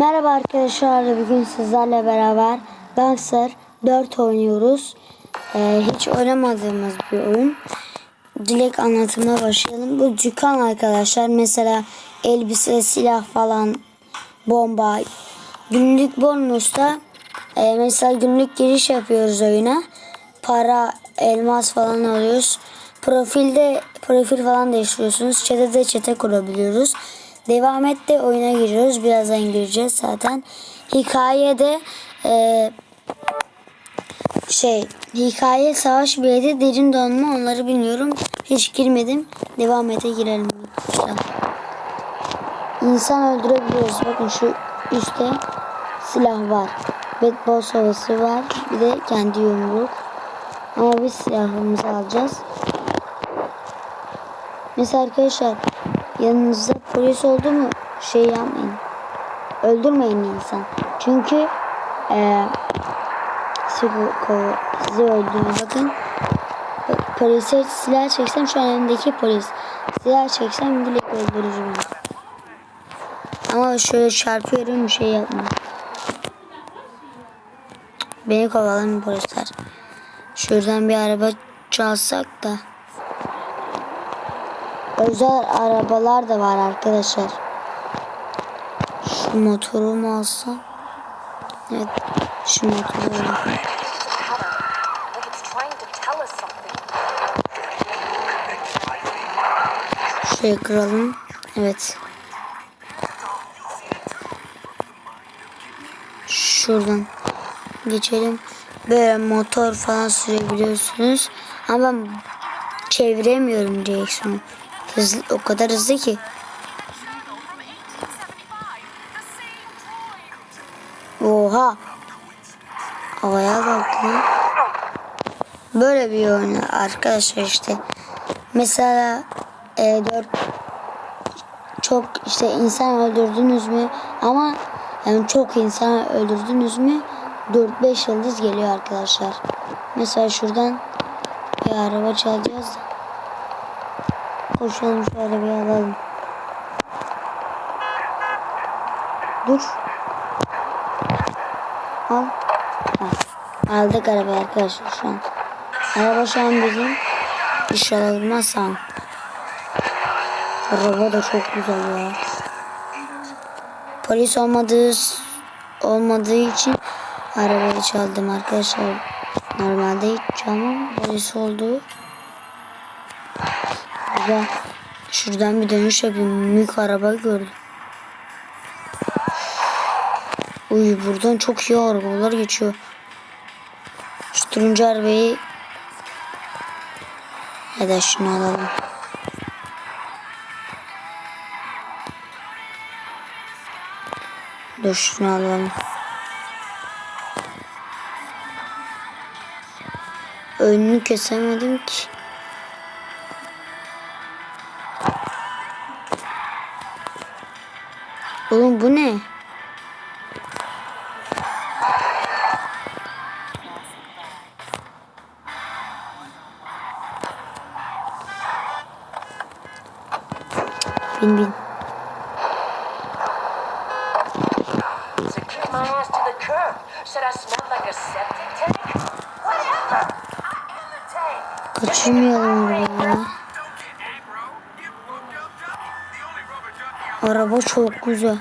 Merhaba arkadaşlar. Bugün sizlerle beraber Gangster 4 oynuyoruz. Ee, hiç oynamadığımız bir oyun. Dilek anlatımına başlayalım. Bu dükkan arkadaşlar. Mesela elbise, silah falan, bomba. Günlük bonusta e, mesela günlük giriş yapıyoruz oyuna. Para, elmas falan alıyoruz. Profilde profil falan değiştiriyorsunuz. Çetede çete kurabiliyoruz. Devam et de oyuna giriyoruz. Birazdan gireceğiz zaten. Hikayede e, şey hikaye savaş bileti derin donma onları bilmiyorum. Hiç girmedim. Devam ete girelim. İnsan öldürebiliyoruz. Bakın şu üstte silah var. Bedball sovası var. Bir de kendi yumruk. Ama biz silahımızı alacağız. Mesela arkadaşlar yanınızda polis oldu mu şey yapmayın. Öldürmeyin insan. Çünkü eee sizi, öldürüyor. Bakın Bak, polise silah çeksem şu an önümdeki polis. Silah çeksem direkt öldürür beni. Ama şöyle çarpıyorum bir şey yapmıyor. Beni kovalan polisler. Şuradan bir araba çalsak da. Özel arabalar da var arkadaşlar. Şu motoru mu alsam? Evet. Şu motoru alayım. Kıralım. Evet. Şuradan geçelim. Böyle motor falan sürebiliyorsunuz. Ama ben çeviremiyorum direksiyonu. Hızlı, o kadar hızlı ki. Oha. Havaya kalktı lan. Böyle bir oyun arkadaşlar işte. Mesela e, 4 çok işte insan öldürdünüz mü ama yani çok insan öldürdünüz mü 4-5 yıldız geliyor arkadaşlar. Mesela şuradan bir araba çalacağız da. Koşalım şöyle bir alalım. Dur. Al. Al. Aldık arabayı arkadaşlar şu an. Araba şu an bizim. İnşallah olmazsa. Araba da çok güzel ya. Polis olmadığı olmadığı için arabayı çaldım arkadaşlar. Normalde hiç çalmam. Polis oldu. Güzel. Şuradan bir dönüş yapayım. Mük araba gördüm. Uy buradan çok iyi arabalar geçiyor. Şu turuncu arabayı ya da şunu alalım. Dur şunu alalım. Önünü kesemedim ki. Oğlum bu ne? Bin bin. So kicked Araba çok güzel.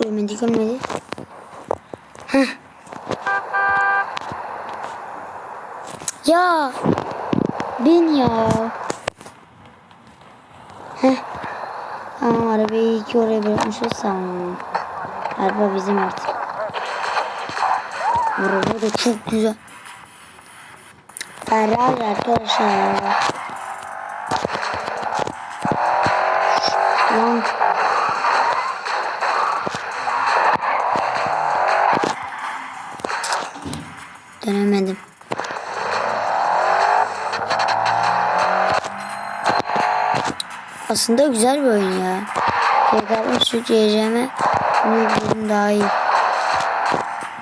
Görmedi görmedi. Heh. Ya. Bin ya. Heh. Tamam arabayı iyi ki oraya bırakmışız tamam. Araba bizim artık. Araba da çok güzel. Ferrari arkadaşlar Lan. Dönemedim. Aslında güzel bir oyun ya. Rekabet yükleyeceğime bunu yükledim daha iyi.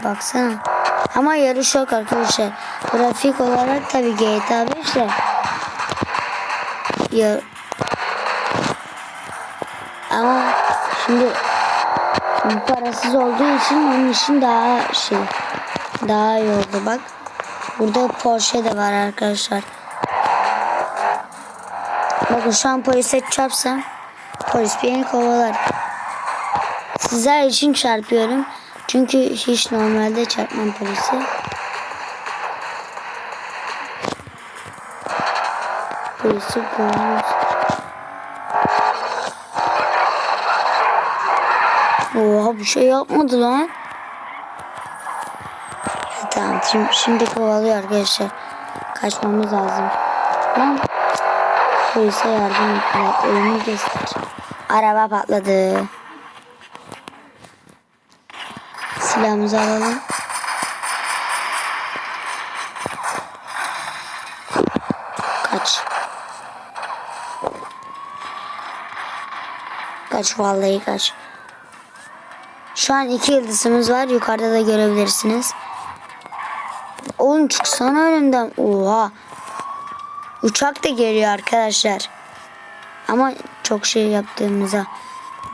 Baksana. Ama yarış yok arkadaşlar. Grafik olarak tabi GTA 5 de ya Ama şimdi, şimdi parasız olduğu için onun için daha şey daha iyi oldu bak. Burada Porsche de var arkadaşlar. Bakın şu an polise çarpsam polis beni kovalar. Sizler için çarpıyorum. Çünkü hiç normalde çarpmam polisi. Polisi kovalar. Oha bir şey yapmadı lan. Tamam şimdi, şimdi kovalıyor arkadaşlar. Kaçmamız lazım. Lan polise yardım ettiler. Ölümü göster. Araba patladı. Silahımızı alalım. Kaç. Kaç vallahi kaç. Şu an iki yıldızımız var. Yukarıda da görebilirsiniz. Oğlum çıksana önümden. Oha. Uçak da geliyor arkadaşlar. Ama çok şey yaptığımıza.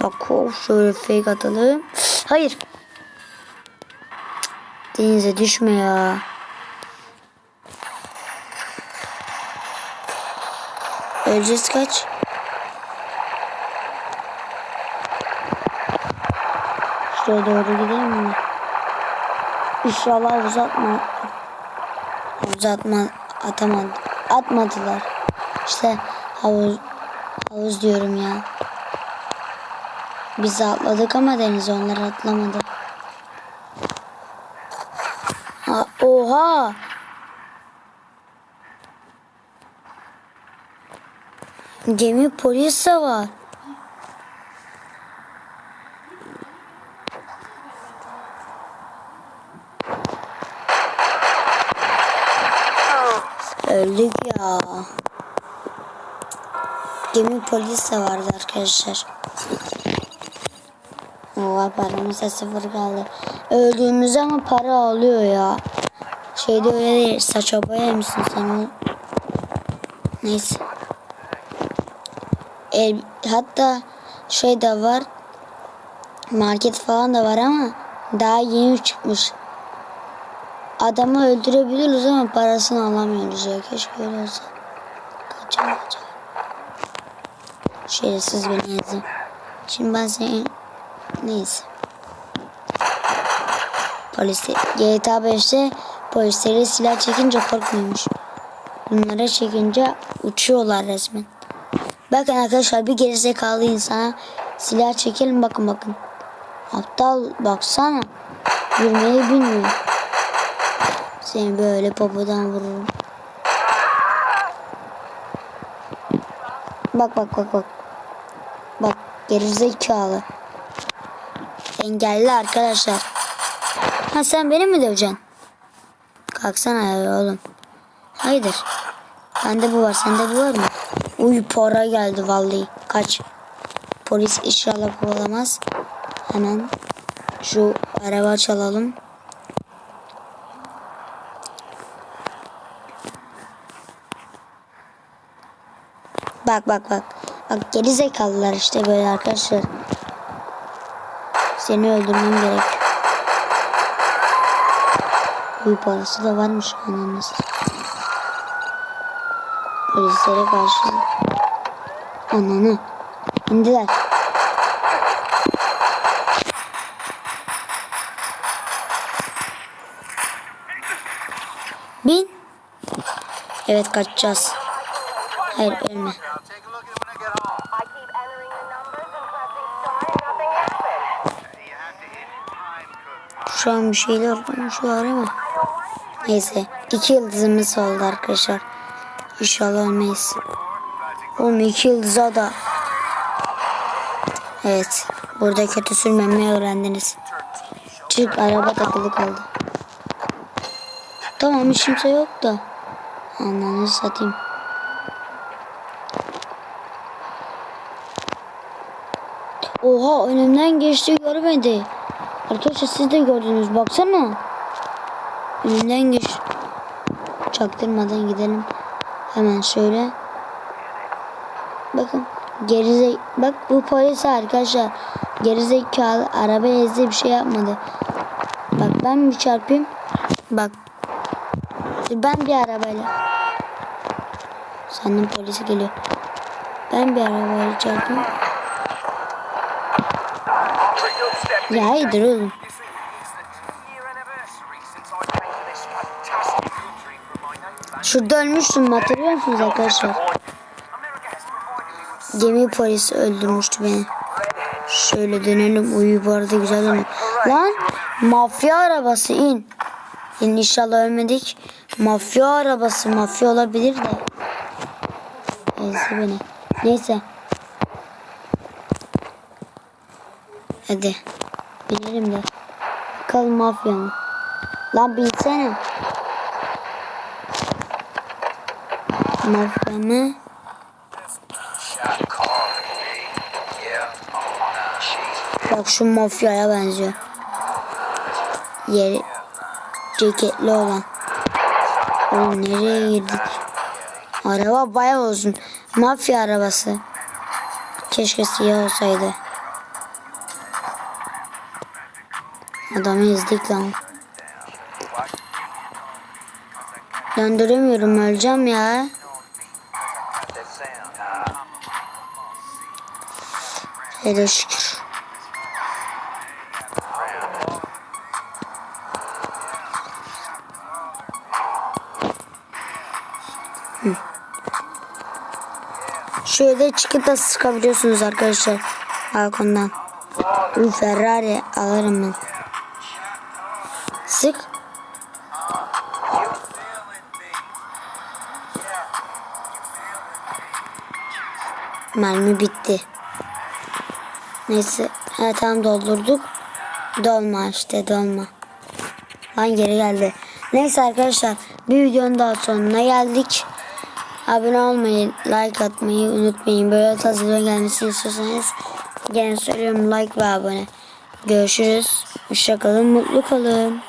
Bak of şöyle fake atalım. Hayır. Denize düşme ya. Öleceğiz kaç. Şuraya doğru gidelim mi? İnşallah uzatma. Uzatma atamadı. Atmadılar. İşte havuz havuz diyorum ya. Biz atladık ama deniz onlar atlamadı. Ha, oha! Gemi polis de var. Öldük ya. Gemi polis de vardı arkadaşlar. Oha paramıza sıfır kaldı. Öldüğümüz ama para alıyor ya. Şeyde öyle değil. Saça boya mısın sen? Neyse. El, hatta şey de var. Market falan da var ama daha yeni çıkmış. Adamı öldürebiliriz ama parasını alamıyoruz ya. Keşke öyle olsa. Kaçacağım. Şerefsiz beni ezdi. Şimdi ben seni... Neyse. Polis GTA 5'te polisleri silah çekince korkmuyormuş. Bunlara çekince uçuyorlar resmen. Bakın arkadaşlar bir gerizekalı insana silah çekelim bakın bakın. Aptal baksana. Yürümeyi bilmiyor. Seni böyle popodan vururum. Bak bak bak bak. Bak gerizekalı. Engelli arkadaşlar. Ha sen beni mi döveceksin? Kalksana ya oğlum. Hayırdır? Bende bu var. Sende bu var mı? Uy para geldi vallahi. Kaç. Polis inşallah kovalamaz. Hemen şu araba çalalım. Bak bak bak. Bak geri zekalılar işte böyle arkadaşlar. Seni öldürmem gerek. Bu parası da varmış anamız. Polislere karşı. Ananı. İndiler. Bin. Evet kaçacağız. Hayır ölme. Şu an bir şeyler konuşuyorlar ama. Neyse. iki yıldızımız oldu arkadaşlar. İnşallah ölmeyiz. Oğlum iki yıldıza da. Evet. Burada kötü sürmemeyi öğrendiniz. Çık araba takılı kaldı. Tamam hiç kimse yok da. Ananı satayım. Oha önümden geçti görmedi. Arkadaşlar siz de gördünüz baksana. Önümden geç. Çaktırmadan gidelim. Hemen şöyle. Bakın Gerize bak bu polis arkadaşlar. Gerizekalı araba ezdi bir şey yapmadı. Bak ben bir çarpayım. Bak. Ben bir arabayla. Sandım polisi geliyor. Ben bir arabayla çarpayım. From my native Şurada ölmüştüm hatırlıyor musunuz arkadaşlar? Gemi polisi öldürmüştü beni. Şöyle dönelim. Uyu bu arada güzel dönüyor. Lan mafya arabası in. İn inşallah ölmedik. Mafya arabası mafya olabilir de. Neyse beni. Neyse. Hadi. Binelim de. Bakalım mafya mı? Lan binsene. Mafya mı? Bak şu mafyaya benziyor. Yeri ceketli olan. Oğlum nereye girdik? Araba bayağı uzun. Mafya arabası. Keşke siyah olsaydı. Adamı ezdik lan. Döndüremiyorum öleceğim ya. Hele şükür. Hı. Şöyle çıkıp da sıkabiliyorsunuz arkadaşlar balkondan. Ferrari alırım ben. Mermi bitti. Neyse. Ha, tamam doldurduk. Dolma işte dolma. Lan geri geldi. Neyse arkadaşlar bir videonun daha sonuna geldik. Abone olmayı, like atmayı unutmayın. Böyle tarz gelmesini istiyorsanız gene söylüyorum like ve abone. Görüşürüz. Hoşçakalın, mutlu kalın.